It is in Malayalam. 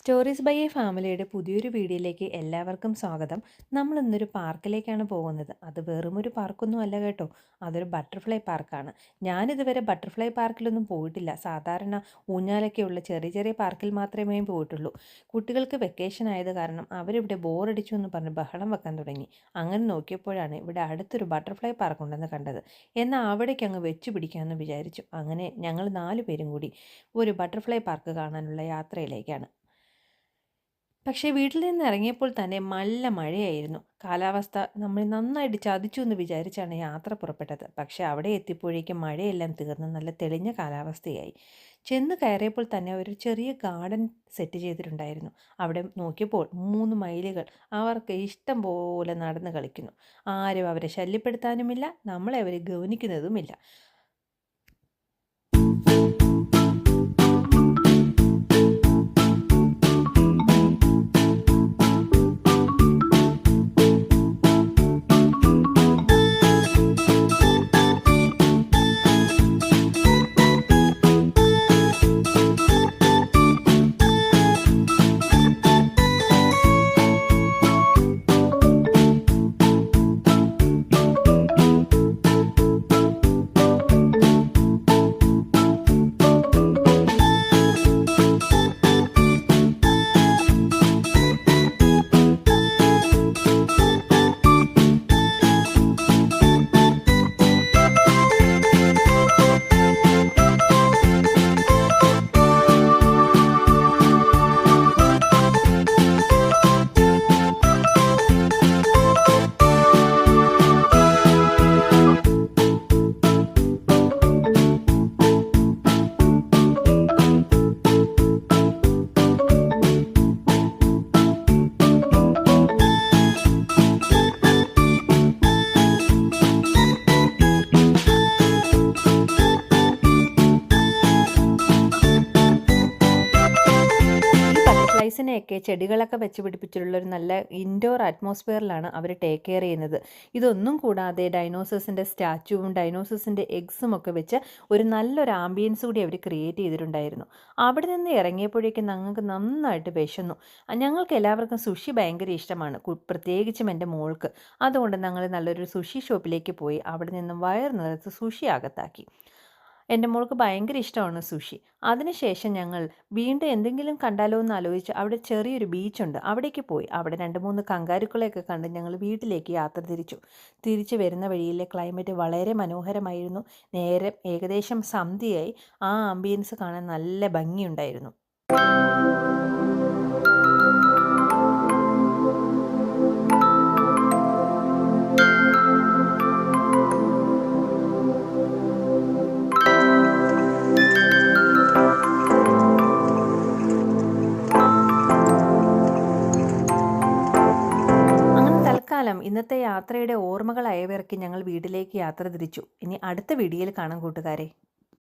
സ്റ്റോറീസ് ബൈ എ ഫാമിലിയുടെ പുതിയൊരു വീഡിയോയിലേക്ക് എല്ലാവർക്കും സ്വാഗതം. നമ്മൾ ഇന്നൊരു പാർക്കിലേക്കാണ് പോകുന്നത്. അത് വെറും ഒരു പാർക്കൊന്നും അല്ല കേട്ടോ. അതൊരു ബട്ടർഫ്ലൈ പാർക്കാണ്. ഞാനിതുവരെ ബട്ടർഫ്ലൈ പാർക്കിലൊന്നും പോയിട്ടില്ല. സാധാരണ ഊഞ്ഞാലൊക്കെയുള്ള ചെറിയ ചെറിയ പാർക്കിൽ മാത്രമേ പോയിട്ടുള്ളൂ. കുട്ടികൾക്ക് വെക്കേഷൻ ആയത് കാരണം അവരിവിടെ ബോറടിച്ചു എന്ന് പറഞ്ഞ് ബഹളം വെക്കാൻ തുടങ്ങി. അങ്ങനെ നോക്കിയപ്പോഴാണ് ഇവിടെ അടുത്തൊരു ബട്ടർഫ്ലൈ പാർക്ക് ഉണ്ടെന്ന് കണ്ടത്. എന്നാൽ അവിടേക്ക് അങ്ങ് വെച്ച് പിടിക്കാമെന്ന് വിചാരിച്ചു. അങ്ങനെ ഞങ്ങൾ നാലു പേരും കൂടി ഒരു ബട്ടർഫ്ലൈ പാർക്ക് കാണാനുള്ള യാത്രയിലേക്കാണ്. പക്ഷേ വീട്ടിൽ നിന്ന് ഇറങ്ങിയപ്പോൾ തന്നെ നല്ല മഴയായിരുന്നു. കാലാവസ്ഥ നമ്മൾ നന്നായിട്ട് ചതിച്ചു എന്ന് വിചാരിച്ചാണ് യാത്ര പുറപ്പെട്ടത്. പക്ഷേ അവിടെ എത്തിയപ്പോഴേക്കും മഴയെല്ലാം തീർന്ന് നല്ല തെളിഞ്ഞ കാലാവസ്ഥയായി. ചെന്ന് കയറിയപ്പോൾ തന്നെ ഒരു ചെറിയ ഗാർഡൻ സെറ്റ് ചെയ്തിട്ടുണ്ടായിരുന്നു. അവിടെ നോക്കിയപ്പോൾ മൂന്ന് മയിലുകൾ അവർക്ക് ഇഷ്ടം പോലെ നടന്ന് കളിക്കുന്നു. ആരും അവരെ ശല്യപ്പെടുത്താനുമില്ല നമ്മളെ അവരെ ഗവനിക്കുന്നതുമില്ല ബട്ടർഫ്ലൈസിനെയൊക്കെ ചെടികളൊക്കെ വെച്ച് പിടിപ്പിച്ചിട്ടുള്ള ഒരു നല്ല ഇൻഡോർ അറ്റ്മോസ്ഫിയറിലാണ് അവർ ടേക്ക് കെയർ ചെയ്യുന്നത്. ഇതൊന്നും കൂടാതെ ഡൈനോസേഴ്സിന്റെ സ്റ്റാച്ചുവും ഡൈനോസേഴ്സിന്റെ എഗ്സും ഒക്കെ വെച്ച് ഒരു നല്ലൊരു ആംബിയൻസ് കൂടി അവർ ക്രിയേറ്റ് ചെയ്തിട്ടുണ്ടായിരുന്നു. അവിടെ നിന്ന് ഇറങ്ങിയപ്പോഴേക്കും ഞങ്ങൾക്ക് നന്നായിട്ട് വിശന്നു. ഞങ്ങൾക്ക് എല്ലാവർക്കും സുഷി ഭയങ്കര ഇഷ്ടമാണ് പ്രത്യേകിച്ചും എന്റെ മോൾക്ക്. അതുകൊണ്ട് ഞങ്ങൾ നല്ലൊരു സുഷി ഷോപ്പിലേക്ക് പോയി. അവിടെ നിന്നും വയർ നിറച്ച് സുഷി അകത്താക്കി. എന്റെ മോൾക്ക് ഭയങ്കര ഇഷ്ടമാണ് സുഷി അതിനുശേഷം ഞങ്ങൾ വീണ്ടും എന്തെങ്കിലും കണ്ടാലോ എന്ന് ആലോചിച്ച് അവിടെ ചെറിയൊരു ബീച്ചുണ്ട് അവിടേക്ക് പോയി. അവിടെ രണ്ട് മൂന്ന് കങ്കാരുക്കളെയൊക്കെ കണ്ട് ഞങ്ങൾ വീട്ടിലേക്ക് യാത്ര തിരിച്ചു. തിരിച്ചു വരുന്ന വഴിയിലെ ക്ലൈമറ്റ് വളരെ മനോഹരമായിരുന്നു. നേരെ ഏകദേശം സന്ധ്യയായി. ആ ആംബിയൻസ് കാണാൻ നല്ല ഭംഗിയുണ്ടായിരുന്നു. തൽക്കാലം ഇന്നത്തെ യാത്രയുടെ ഓർമ്മകൾ അയവിറക്കി ഞങ്ങൾ വീട്ടിലേക്ക് യാത്ര തിരിച്ചു. ഇനി അടുത്ത വീഡിയോയിൽ കാണാം കൂട്ടുകാരെ.